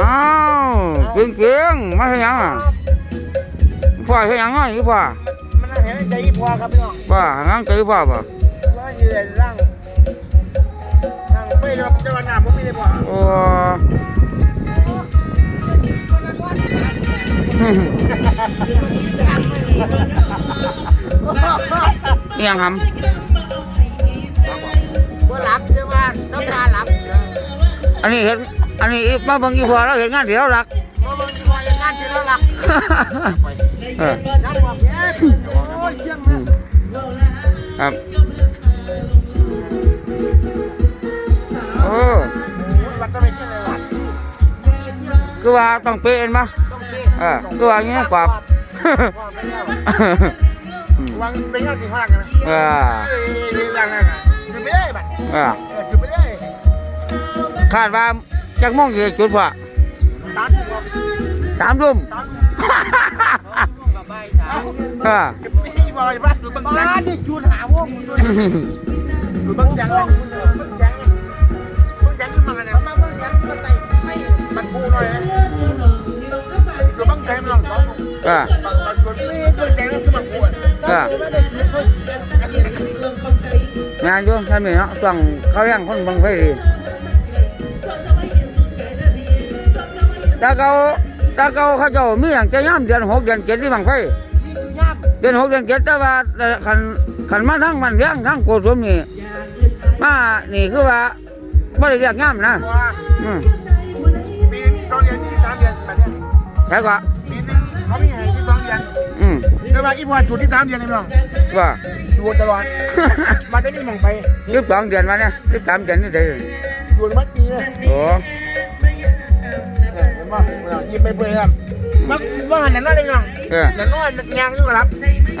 อ้าวเก่งเก่งๆมาให้หยังอะพ่อให้หยังอะอีพ่อมันเห็นใจพอครับพี่น้องพ่อหาหยังใจพ่อป่ะว่ายืนร่างร่างไปแล้วจะวันหน้าผมไม่ได้พอโอ้นี่ยังหว่าหลับเดี๋ยวว่าต้องการหลับำอันนี้เห็น อันนี้มาเบิ่งอีพ่อแล้วเห็นงานที่เรารักเพราะมันพอยังงานที่เราหลับเออน้ำบอกเอ๊ะโอ้ยเชี่ยงอืนะมครับโอ้มันต้องไปเชี่ยงเลยว่ะคือว่าต้องเป๊ะเห็นปะต้องเป๊ะเออคือว่าอย่างเงี้ยกว่าว่าไปแล้วอืมวางเป็นยอดที่ข้างกันนะเออเอ้ยเอ้ยร่างนั่นน่ะคือไปเลยบัดเออเออคือไปเลยคาดว่า จักโมงสิจุดพ่อตามที่บอกสามทุ่มตามกับใบสาเอ้าเออไม่บอกไอ้บ้านดูบังจังนี่จูนหาว่องคุณด้วยดูบังจังเลยบังจังบังจังขึ้นมากันเนี่ยมาบังจังมันไปไม่มันพูหน่อยนะดูบังจังมันลองสองลูกเออบังบังชนไม่บังจังมันขึ้นมาพูดเออไม่ได้จุดเพิ่งงานอยู่ท่านนี่เนาะต้องเขาย่างคนเบังไฟดี ตาเกาตาเกาเขาเจ้ามีอย่างจะย่ำเดือนหกเดือนเจ็ดที่บังไฟย่ามเดือนหกเดือนเจ็ดแต่ว่าเอ่อขันขันมาทั้งมันเลี้ยงทั้งโกสมนี่มานี่คือว่าไม่ได้เรียกย่ำนะว่าอืมปีนี้สองเดือนนี่สามเดือนแบบนี้ใช่กว่าปีนึงเขาไม่ให้ที่สองเดือนอืมแต่ว่าอีพอจุดที่สามเดือนนี่น้องว่าดูตลอดมาได้นี่มองไปสิบสองเดือนมาเนี่ยสิบสามเดือนนี่ใช่ดูมัดปีเลยโอ้ เห็นป่ะยิ้มไปเปื่อยครับมันว่าหันนั่นเลยน้องเออนั่นน้อยยางอยู่ครับ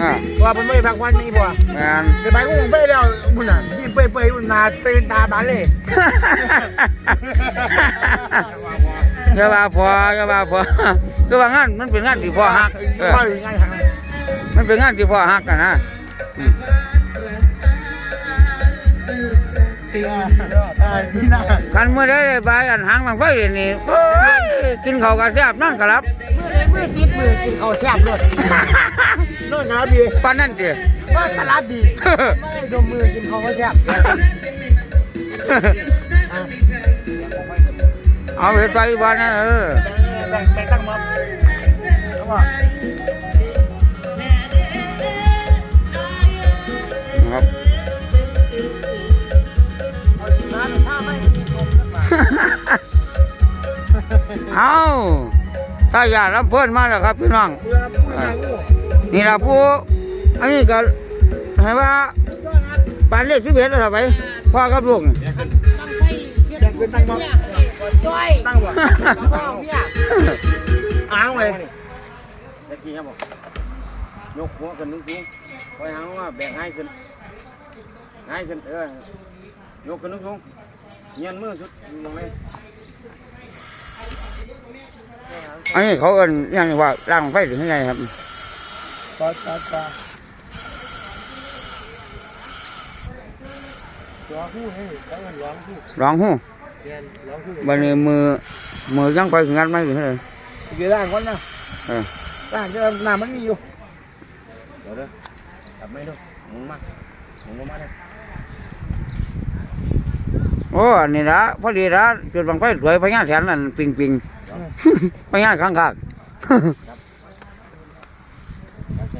อ่าว่าผมไม่พักวันนี้บ่งานไปไปกูไปแล้วบุญน่ะยิ้มไปเปื่อยบุญนาเป็นตาบานเลยอย่าว่าพออย่าว่าพอคือว่างานมันเป็นงานที่พ่อฮักเออพ่ออยู่ง่ายทางมันเป็นงานที่พ่อฮักกันนะ อืมอ่านี่นะคันเมื่อได้ไปอันหางบางไฟนี่โอ้ยกินข้าวกันแซ่บนั่นครับมือไหนมือติดมือกินข้าวแซ่บเลยโน่นนะบีปานนั่นเดีว่าตลาดดีไม่ดมมือกินข้าวแซ่บเอาเห็ดไปบ้านนะเออแบ่งแบ่งตั้งม็อบเขา เอาถ้าอยากรับเพื่อนมาแล้วครับพี่น้องเบื่อผู้ชายอู้นี่ละผู้อันนี้ก็ให้ว่าก็นะปานเลขสิบเอ็ดแล้วไปพ่อกับลูกนี่อยากเป็นตั้งม็อบตั้งบ่ตั้งเนี่ยอ้างเลยตะกี้ครับผมยกหัวขึ้นสูงๆคอยหางว่าแบ่งให้ขึ้นให้ขึ้นเออยกขึ้นสูงๆเงียนมือสุดมองเลย อันนี้เขาเอิ้นอยังว่าร่างไฟหรือยังไงครับต่อต่อต่อร้องผู้ให้แล้วมันร้องผู้ร้องหู้เรียนร้องผู้บันนี้มือมือยังไปถึงงานไม่ถึงเลยอยู่ด้านคนนะเออด้านจะน้ำมันมีอยู่เดี๋ยวเด้อจับไม่ดูหมุนมาหมุนลงมาเลยโอ้อันนี้ละพอดีละจุดบังไฟสวยพญาแถนนั่นปิงปิง พญาข้างข้างโอเค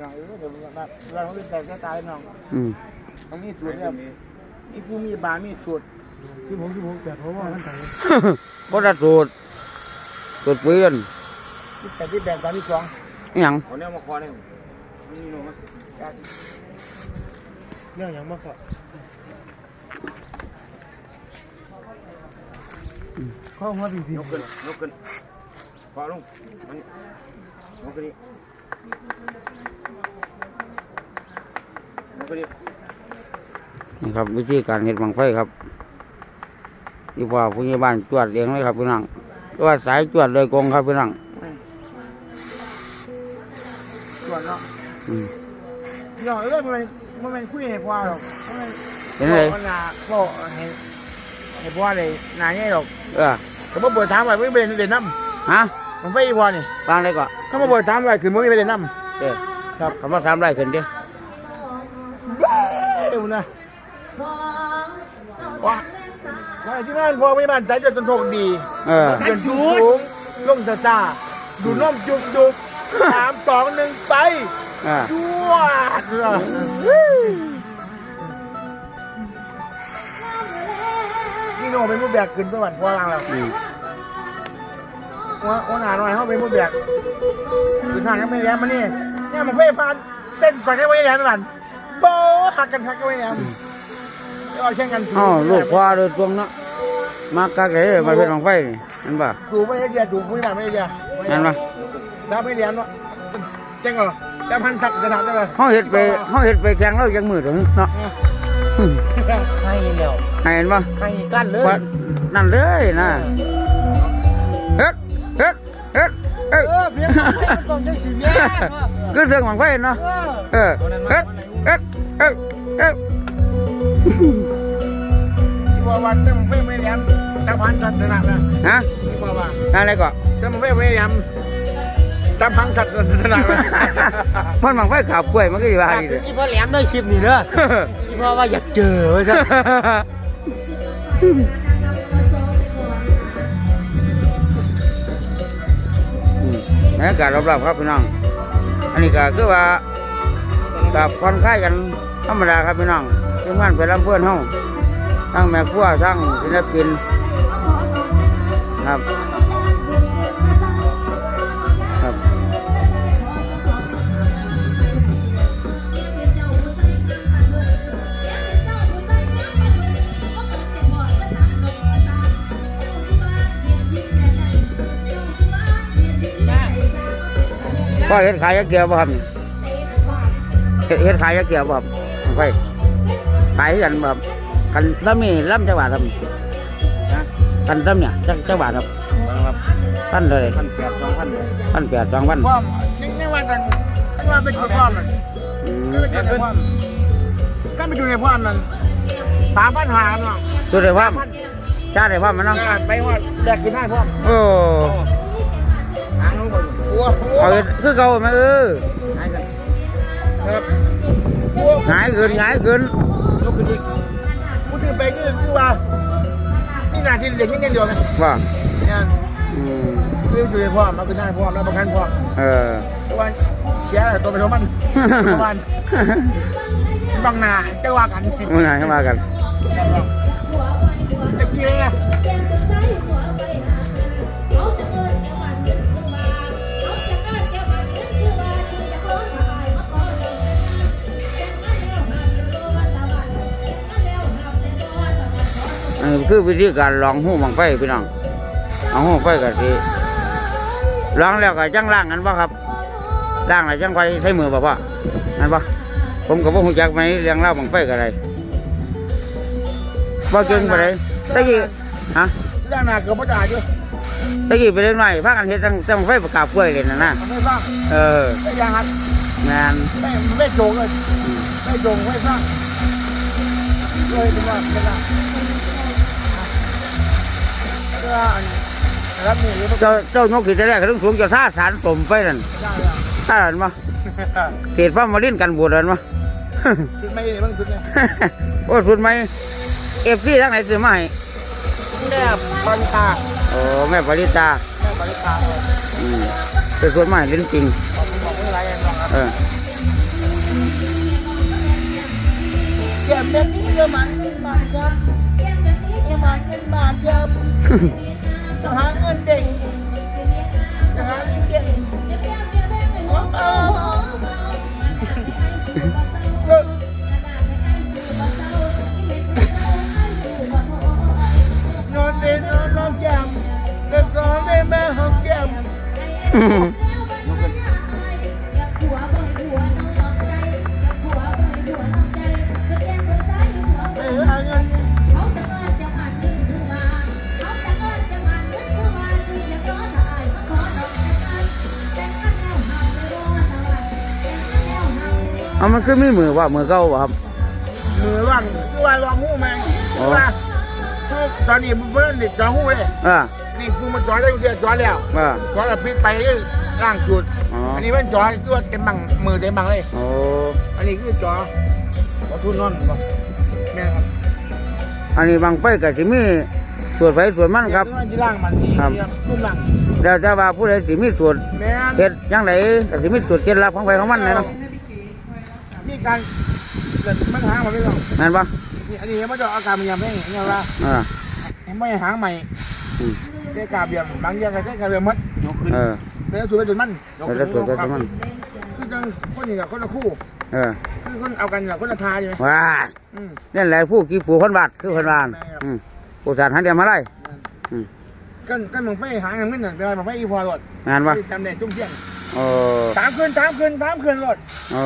น้องเออเดี๋ยวเราเราต้องแต่แค่ตายน้องอืมต้องมีสูตรเนี่ยมีผู้มีบามีสูตรที่ผมที่ผมแต่เพราะว่ามันแต่พอได้สูตรสูตรปืนที่แต่ที่แบ่งตอนที่สองอหย่าง เอาเนี่ยมาคอเนี่ยนี่ลงมา เรื่องอย่างมากกว่าข้อหัวปีพียกขึ้นยกขึ้นคอลงมันยกขึ้นนี่ยกขึ้นนี่นี่ครับวิธีการเห็ดบังไฟครับที่พ่อผู้ใหญ่บ้านจวดเองเลยครับพี่น้องจวดสายจวดเลยกงครับพี่น้องส่วนเนาะอืมน้องเอ้ยมัน มันเป็นคุยให้พ่อหรอกมันเป็นเป็นไงบอกว่าบอกให้ให้พ่อเลยนายให้หรอกเออแต่ว่าเปิดถามไว้ไม่เป็นเด่นน้ฮะำมันไฟพ่อนี่ฟังได้ก่อนเขามาเปิดถามไว้คือมันไม่เป็นเด่นน้เด้อครับคำว่าสามไร่ขึ้นดิำเดี๋ยวนะว่าว่าที่นั่นพ่อไม่มั่นใจจนจนโชคดีเออเดินสูงลงซาซาดูน้อมจุกจุกสามสองหนึ่งไปเออจวดเลยนี่โน่เป็นผู้แบกขึ้นไปวันพ่อรังแล้วอืมว่าว่าหนาหน่อยเขาเป็นผู้แบกคือทางก็ไม่แย้มมานี่เนี่ยมันเพ่พานเต้นก่อนแค่ไว้แย้มก่อนโบหักกันหักกันไว้แย้มแล้วเอาแข่งกันอ๋อลูกพ่อโดยตรงเนาะมากักเลยมาเป็นบังไฟนี่นั่นป่ะถูกไม่ได้เดียถูกไม่ได้ไม่ได้เดียนั่นป่ะถ้าไม่เรียนเนาะเจ๊งเหรอ จะพันสักกระดาษได้ไหมเฮาเฮ็ดไปเฮาเฮ็ดไปแข่งแล้วยังมือถึงเนาะให้เร็วให้เห็นป่ะให้กันเลยว่านั่นเลยนะเฮ็ดเฮ็ดเฮ็ดเอ้ยเออเพียงตรงจังสีเมียคือเรื่องบังไฟเนาะเออเออเฮ็ดเฮ็ดเอ้ยเอ้ยที่ว่าว่าจะไม่ไม่เรียนจะพันสักกระดาษนะฮะที่ว่าว่าอะไรก็จะไม่ไม่เรีย นจะพันสักกระดาษนะมันบังไฟขับกล้วยมันก็อยู่ว่าดีเลยนี่พ่อแหลมได้คลิปนี่เด้อนี่พ่อว่าอยากเจอไว้ซะบรรยากาศรอบๆครับพี่น้อง อันนี้ก็คือว่ากับผ่อนคลายกันธรรมดาครับพี่น้องทีมงานไปลำเพื่อนห้องทั้งแม่ครัวทั้งศิลปินครับครับ เห็ดขายยักษ์เกียวบ่ครับนี่เฮ็ดเฮ็ดขายยักษ์เกียวบ่ครับไปขายกันแบบกันถ้ามีล่ำจังหวัดครับนะกันซ้ำเนี่ยจังจังหวัดครับครับพันเลยพันแปดสองพันพันแปดสองพันพ่อยังยังว่ากันว่าเป็นพ่อมันอืมก็ไปดูในพ่อก็ไปดูในพ่อมันสามพันหาเนาะสุดเลยพ่อมชาติเลยพ่อมมันเนาะไปว่าแดกกินได้พ่อโอ้ เอาเฮ็ดคือเก่าไหมเออหายกันครับกลัวหงายเกินหงายเกินยกขึ้นอีกพูดถึงไปคือคือว่านี่นาทีเด็กนี่เดียวนะว่าเนี่ยอืมคืออยู่ในพ่อมาคือได้พ่อแล้วประกันพ่อเออตัวเสียตัวไปเท่ามันประมาณบางนาจะว่ากันมึงไงเข้ามากันตะกี้เลย นะอันนี้คือวิธีการลองหูบังไฟพี่น้องเอาหูไฟกันสิลองแล้วก็จังล่างกันป่ะครับล่างแล้วจังไฟใช้มือป่ะพ่อนั่นป่ะผมก็บ่ฮู้จักไหมเรื่องเล่าวบังไฟกันไรบ่เก่งปานใดตะกี้ฮะเรื่องหนาเกือบไม่ได้อยู่ตะกี้ไปเล่นหน่อยพากันเฮ็ดจังจังไฟประกาศกล้วยเล่นน่ะนะไม่ฟังเออไม่ยังครับแม่นไม่ไม่โจงเลยไม่โจงไม่ฟังเลยถึงว่าไม่ได้ เรื่องรับนี่หรือไม่ได้เจ้าเจ้านกขีดแต่แรกก็ต้องสูงเจ้าท่าสารสมไปนั่นท่าอันมาเศษฟ้ามาลิ้นกันบูดอันมาคือไม่ได้บ้างคือเนี่ยโอ้สุดไหมเอฟซีทั้งไหนซื้อมาให้แม่ปันตาโอ้แม่ปริตาแม่ปันตาอืมเป็นส่วนใหม่ลิ้นจริง บอกบอกไม่ไรกันหรอกครับเออเก็บเด็กนี้เยอะมันเงินบาทครับ เยอะมันเงินบาทครับจะหาเงินเด็กจะหาเงินเด็กโอ้โหนอนเล่นนอนนอนแก้มเล่นนอนเล่นแม่หอมแก้ม เอามันคือมีมือว่ามือเก่าบ่ครับ มือว่างคือว่าลองหู้ไหมอ๋อ คือว่าคือตอนนี้เพื่อนเด็กจอหู้เลยอ่านี่คือมันจอได้เดียวจอแล้วอ่า จอแล้วพิษไปล่างจุดอ๋ออั นนี้มันจอคือว่าเต็มบังมือเต็มบังเลย โอ้อันนี้คือจอบ่ทุนนอนบ่แม่ครับอันนี้บางไปก็สิมีส่วนไฟส่วนมันครับ เดี๋ยวที่ล่างมันที่ครับ ขึ้นหลังแล้วแต่ว่าผู้ใดสิมีส่วนแม่นเฮ็ดจังไดก็สิมีส่วนเคล็ดลับของไฟของมันแน่เนาะ มีการเกิดมันหางมาไม่ต้องแม่นบ่นี่อันนี้มันจะอาการมันยังไม่เห็นเนี่ยว่าอ่าไม่หางใหม่อืมแค่กาเบียมบางอย่างก็แค่กาเบียมมัดยกขึ้นเออเป็นส่วนเป็นส่วนมันแล้วแต่ส่วนไฟของมันคือจังคนนี้กับคนละคู่ เออ คือคนเอากันกับคนละทาใช่ไหมว้าอืมนั่นแหละผู้กี่ปู่คนบาดคือคนบาดแม่ครับอืมผู้สารหันเดียมาไล่กันกันมึงไฟหางเงินน่ะเป็นไรมึงไฟอีพอรถงานบ่จำได้จุ่มเที่ยง โอ้สามคืนสามคืนสามคืนรถโอ้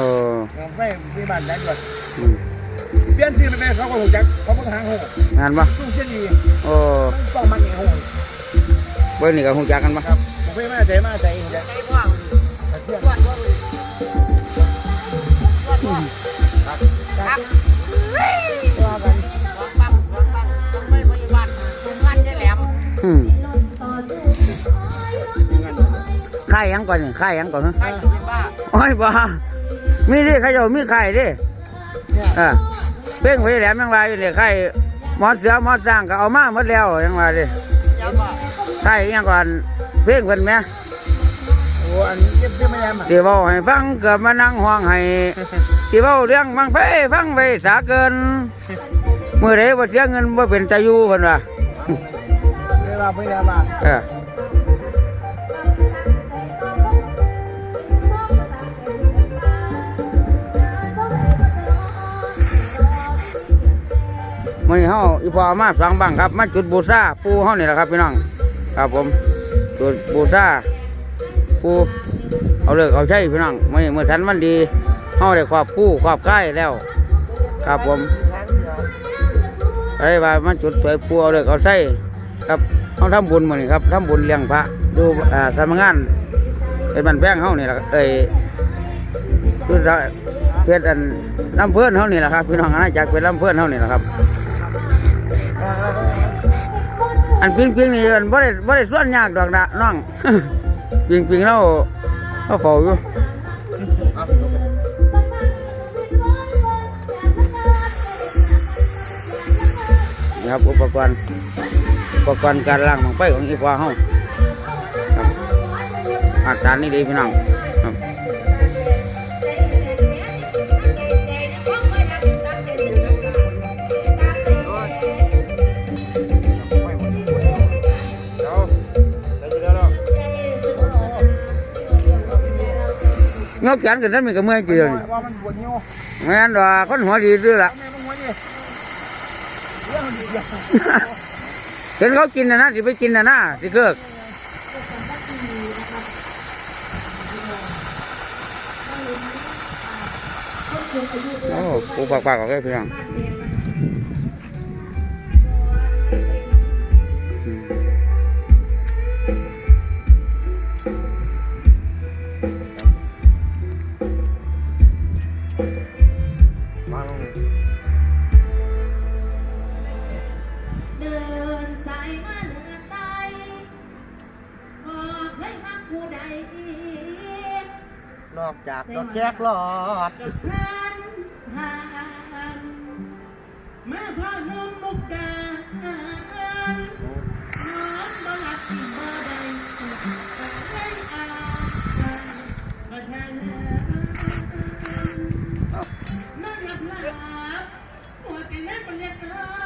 มึงไฟมีบ้านแดงรถอืมเปลี่ยนชื่อไปเป็นเขาก็หูจักเขาเพิ่งหางหูงานบ่จุ่มเที่ยงดีโอ้ต้องมันเองหูเบิ่นี่ก็ฮู้จักกันบ่ครับมึงไฟมาใจมาใจหูจักใจพ่อเที่ยงครับว่ากันอืม ค่ายหยังก่อนนี่ค่ายหยังก่อนฮะโอ้ยบ่มีดิเขาเจ้ามีค่ายดิเนี่ยอ่าเพ่งไฟแหลมยังว่าอยู่นี่ค่ายหมอเสือหมอสร้างก็เอามาหมดแล้วยังว่าดิค่ายอิหยังก่อนเพ่งเพิ่นแหม่โอ้อันนี้เก็บเก็บไม่ได้มาสิเว้าให้ฟังเกิดมานั่งห้องให้สิเว้าเรื่องฟังไฟฟังไฟสาเกินมื้อใดบ่เสียเงินบ่เป็นตาอยู่เพิ่นว่าเวลาไม่ได้มา เออ มื้อนี้เฮาอีพอมาสองบังครับ มาจุดบูชาปูเฮานี่แหละครับพี่น้องครับผมจุดบูชาปูเอาเลิกเอาใช้พี่น้องมื้อเมื้อทันวันดีเฮาได้ครอบปูครอบค่ายแล้ว ครับผมอะไรว่ามันจุดสวยปูเอาเลยเอาใส่ครับเขาทำบุญมานี่ครับทำบุญเลี้ยงพระดูอ่าสำนักงานเป็นบันแพงเขานี่แหละเอ้ยคือเพชรอันลำเพื่อนเขานี่แหละครับพี่น้องอาณาจักรเป็นลำเพื่อนเขานี่แหละครับ อันปิงปิงนี่มันบ่ได้บ่ได้ส่วนยากดอกนะน้อง ปิงปิงเราเราเฝ้าอยู่ครับนี่ครับอุปกรณ์อุปกรณ์การล้างของไฟของอีฟ้าเฮาครับอาการนี่ดีพี่น้อง งอแขนกันนั้นมีกระเมื่อยจีเดียวนี่ว่ามันปวดนิ้วแม่นว่าคนหัวดีด้วยล่ะแม่มึงหัวดิเรื่องมันดีอย่างเห็นเขากินนะนะสิไปกินนะนะสิเกิกโอ้ปูปากปากๆออกเลยพี่น้อง นอกจากดอกแจกหลอดมาพ่อหนุ่มมุกดาหารนอนบ่หลับบ่ได้ให้อาประทานองหลับหลับหัวใจแม่เป็นเรียก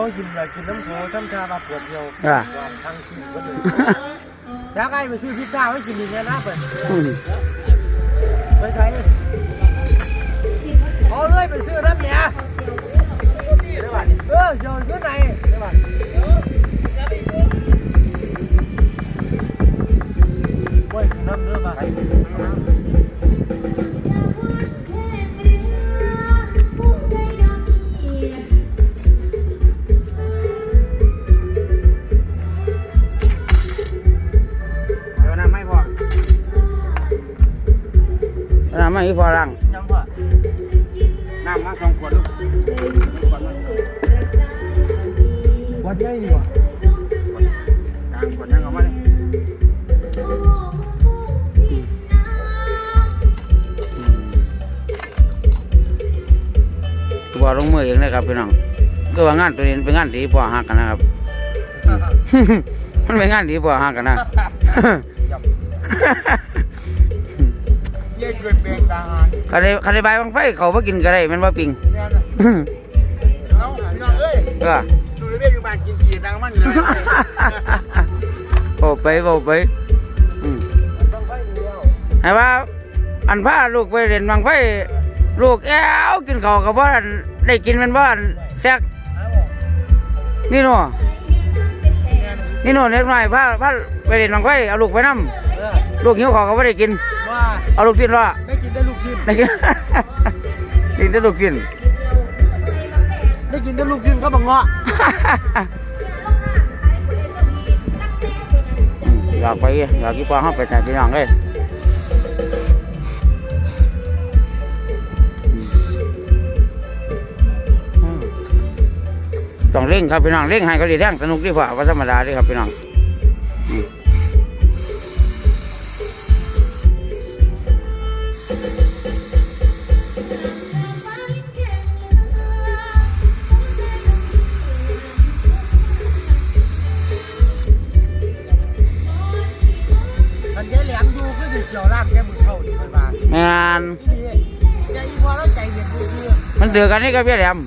เขากินอะไรกินน้ำโขทำชามาปวดเดียวอะความทั้งชีวิตก็เลยจากไอ้ไปซื้อพิซซ่าไว้กินอีกแล้วนะเปิดอืมไปใช้ ตัวลงมือเองนะครับพี่น้องก็ว่างานตัวนี้เป็นงานที่พ่อหักกันนะครับ มันเป็นงานที่พ่อหักกันนะเยี่ยเกินเบงทหารคันได้คันได้ใบายบังไฟเขาบ่กินก็ได้แมันว่าปิงเนี่ยนะเอาพี่น้องเอ้ยก็ดูเลยเบี้ยอยู่บ้านกินขี้ดังมันอยู่เลยโอ้ไปโอ้ไปอืมต้องไฟเดียวให้ว่าอันพาลูกไปเรียนบังไฟลูกแอ้วกินข้าวกับว่า ได้กินแมันบ้านแซกเอานี่หนูเนี่ยนี่หนูเล็กน้อยพาพาไปเรียนบังไฟเอาลูกไปนํเออลูกหิวข้าวก็บ่ได้กินว่าเอาลูกชิ้นรอได้กินได้ลูกชิ้นได้กินกินแต่ลูกชิ้นได้กินได้ลูกชิ้นก็บังเงาะอยากไปอยากกี่ปอเขาไปแต่พี่น้องเลย ต้องเร่งครับพี่น้องเร่งให้เขาดีแท่งสนุกดีกว่าว่าธรรมดาดีครับพี่น้องอืม嗯อันนี้แหลมดูก็จะเกี่ยวรากแค่มือเท่าดีมันมาแม่นที่นี่ใจอีพอแล้วใจเย็นดูคือมันเดือกันนี่กับพี่แหลม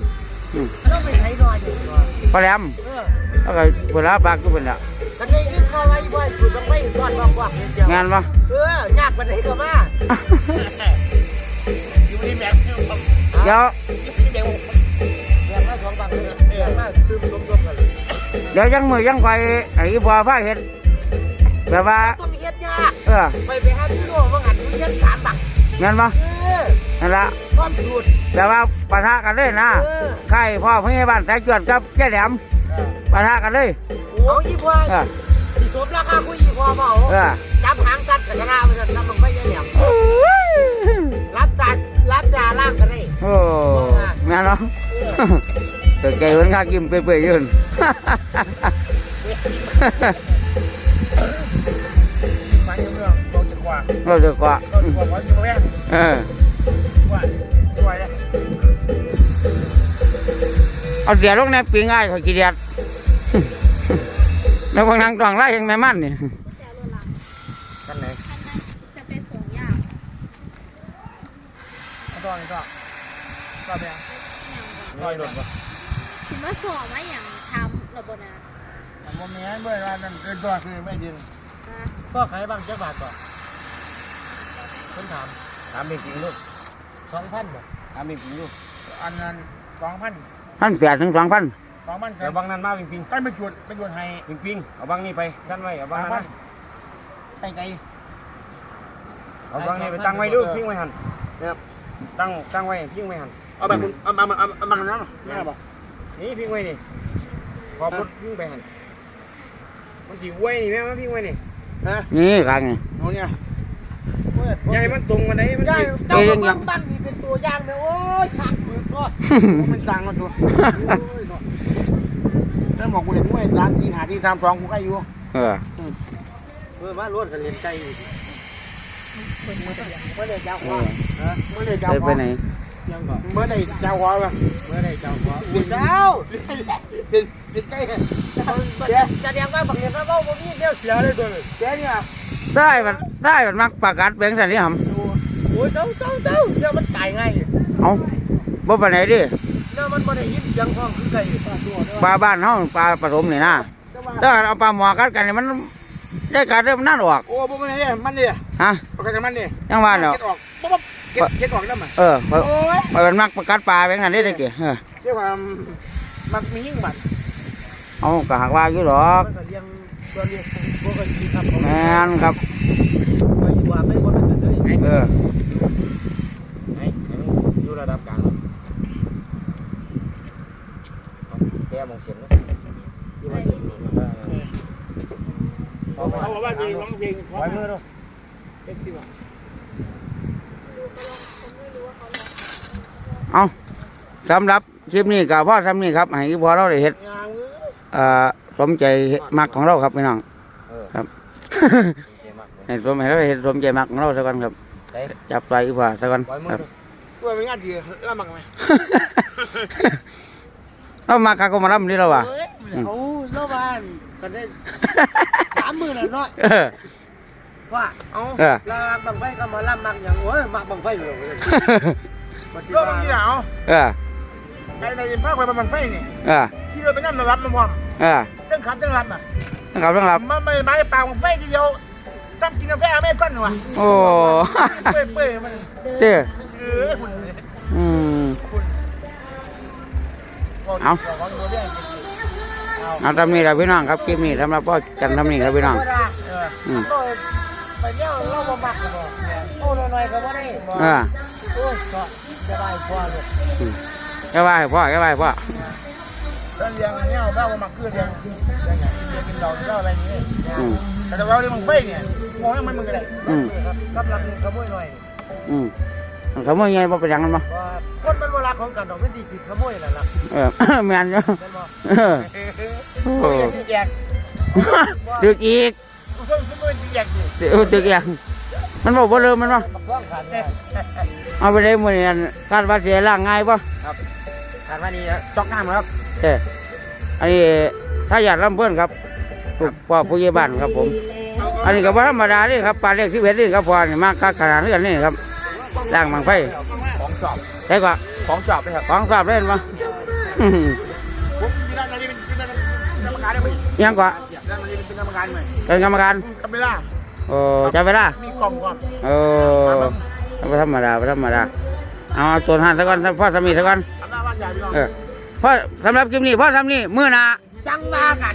พ่อแหลมเออแล้วก็เวลาปากก็เป็นละกันได้ยินพอไว้บ่อยสุดต้องไปก่อนบอกว่าเดียวงานปะเออยากปานไหนก็มาอยู่นี่แม็กซ์ผมเดี๋ยวที่เดียวแม็กซ์มาสองตันเลยเออมาคือสมทบกันเลยเดี๋ยวยังมือยังไปไอ้บัวผ้าเห็ดแบบว่าต้องเฮ็ดยากเออไปไปหาพี่โน่ว่างันเฮ็ดสามตักงานปะเออนั่นละ ความสุดแบบว่าปะทะกันเลยนะเออใครพ่อพยาบาลแต่จวดกับแก่แหลมปะทะกันเลยเอาอีพอเออสิสมราคากูอีพอเมาเออจับหางสัตว์กันนะมันจะนำมันไปยังแหลมรับตารับตาล่างกันได้โอ้งานเนาะตัวใจมันข้ากิมเปื่อยๆอยืนมาเรื่องเราจะกว่าเราเดือดกว่าเราจะกว่าจะมาแม่เออกว่าสวย เอาเสียลงในปีง่ายขาขี้เดียดแล้วบางนางตองไล่ยังไม่มั่นนี่กันไหนจะไปส่งยากตอนนี้ก็ก็แบบน้อยหลดปะคิดว่าส่งมาอย่างทำระบบนะโมเมนต์เมื่อวานนั้นเกินตัวคือไม่ยินก็ขายบ้างเจ้าบาทก่อนคนถามถามจริงๆลูก สองพันบ่ถามจริงๆลูกอันนั้นสองพันพันแปดถึงสองพันสองพันกัเดี๋ยนวบางนั้นมาปิงปิงก็ไม่ชวนไม่ชวนให้ปิงปิงเอาบางนี้ไปสั้นไว้เอาบางนั้นพันะนไกลไกลเอาบางนี้ไปตั้งไว้ดูพิงไว้หันครับตั้งตั้งไว้พิงไว้หันเอาแบบคุณเอาเอาเอาเอาบางนั้นแม่บอกนี่พิงไว้นี่ขอบรถพิงไปหันมันจีไว้นี่แม่มาพิงไว้นี่นะนี่ครั้งนี่เอาเนี่ยเปิด ใหญ่มันตรงกันได้มันใหญ่สิเจ้าบ้างบ้างนี่เป็นตัวอย่างเลยโอ้ยสัตว์บึกเนาะมันสั่งมาตัวนั่นบอกกูเลยมวยร้านที่หาที่ทำสองกูก็อยู่เออเออมาลวดกันเรียนใจอยู่เมื่อเด็กเจ้าเอหัวอเมื่อเด็กเจ้าไปหัไปวไหนยังก่อนเมื่อเด็กเจ้าหัวป่ะเมื่อเด็กเจ้าหัวเป็นเจ้าเป็นเป็นใกล้จะเรียกว่าบังเอิญว่าว่าผมนี่เดียวเสียเลยตัวเลยแกเนี่ยได้มัน ได้มันมักประกาศแบงค์สันนี่หโอ้ยเจ้าเจ้าเจ้าเจ้ามันตายง่ายำเอาบ่ไปไหนดิเจ้ามันไม่ได้ยินเสียงห้องคือไก่ตัวปลาบ้านเฮาปลาผสมนี่นะเจ้าว่าถ้าเอาปลาหมอกัดกันนี่มันได้การเริ่มนั่นออกโอ้พวกมันเนี่ยมันเนี่ยฮะปกติมันเนี่ยยังว่าเนาะเก็บออกปุ๊บปุ๊บเก็บเก็บออกได้ไหมเออไปโอ้ยไปมันมักประกาศปลาแบงค์สันนี่ได้กี่เออเจ้าว่ามันมียิ่งบัตรเอาก็หักว่าอยู่หรอกมันก็เลี้ยงตัวเลี้ยงพวกกันกินครับแม่นครับ ไอ้เออไอ้ไอ้มันอยู่ระดับกลางแล้วเอาแก้มองเสียงเนาะเขาบอกว่าจะร้องเพลงไว้มือดูเอ็กซ์ซีว่ะดเอาสำหรับคลิปนี้กับพ่อสำนี้ครับให้พ่อเราได้เฮ็ดยางเอ้ยเอ่อสมใจมักของเราครับพี่น้องเออครับโอ เคมากให้สมให้เราเฮ็ดสมใจมักของเราสักวันครับได้จับใส่อีกว่าสักวันปล่อยมืคอรับช่วยเป็นงานดีล่ามังไหมเรามาคาก็มาล่ำนี่เราว่ะเอ้ยเอาเล่าบ้านกันได้สามหมื่นอะเนาะเออว่าเอาเออลาบังไฟก็มาล่ำมักอย่างโอ้ยมักบังไฟเลยรถบางทีหนาวเออไอ้ในภาคไฟบังไฟนี่เออที่เราไปนั่งรับมันพร้อมเออตั้งขับตั้งรับอะนะครับต้องรับมันไม่ไม่ปากบังไฟทีเดียว ต้องกินกาแฟไม่ก้อนหรอวะโอ้เปื่อยเปื่อยมันเจ้เออคุณอืมเอาของตัวเรื่องเอาทำนี่ครับพี่น้องครับคลิปนี้สำหรับพ่อกันทำนี่ครับพี่น้องอืมไปเที่ยวเราบ่มักบ่โอ้น้อยๆก็บ่ได้บ่อ่าโอ้ยก็จะได้พอเลยแค่ว่าให้พ่อแค่ว่าให้พ่อเรื่องเลี้ยงเนี่ยเราบ่มักคือเลี้ยงเลี้ยงเลี้ยงกินเหล้ากินเหล้าอะไรอย่างนี้อืม แต่ว่าเรื่องมึงไฟเนี่ยมองให้มันมึงก็ได้อืม ครับกำลังขโมยหน่อยอืมเขาไม่ไงบ่ไปยังกันบ่ว่าคนมันบ่รักของกันดอกไม่ดีผิดขโมยนั่นล่ะเออ แม่นอยู่แม่นบ่เออโอ้ยแยกตึกอีกเพิ่นขโมยแยกดิตึกตึกอีกมันบอกบ่เริ่มมันบ่กับร่องขันเนี่ยเอาไปเลยมื้อนี้อันคาดว่าสิล้างง่ายบ่ขันว่านี่จอกน้ำครับเอออันนี้ถ้าอยากลำเพิ่นครับ ลูกพ่อผู้ใหญ่บ้านครับผม อันนี้ก็บ่ธรรมดาเด้ครับปลาเล็กที่เวทนี่ครับพ่อนี่มากคักขนาดนี้กันนี่ครับล้างบางไฟของจอบใช่กว่าของจอบเลยครับของสอบเล่นบ่ผมมีด้านนี้เป็นเป็นกรรมการได้ไหมยังกว่าด้านนี้เป็นกรรมการไหมเป็นกรรมการกับเวลาโอ้จับเวลามีกล่องก่อนโอ้บ่ธรรมดาบ่ธรรมดาเอาตัวหันซะก่อนพ่อสามีซะก่อนทำหน้าบ้านใหญ่พี่น้องเออพ่อสำหรับคลิปนี้พ่อทำนี่มื้อหน้า จังมากัน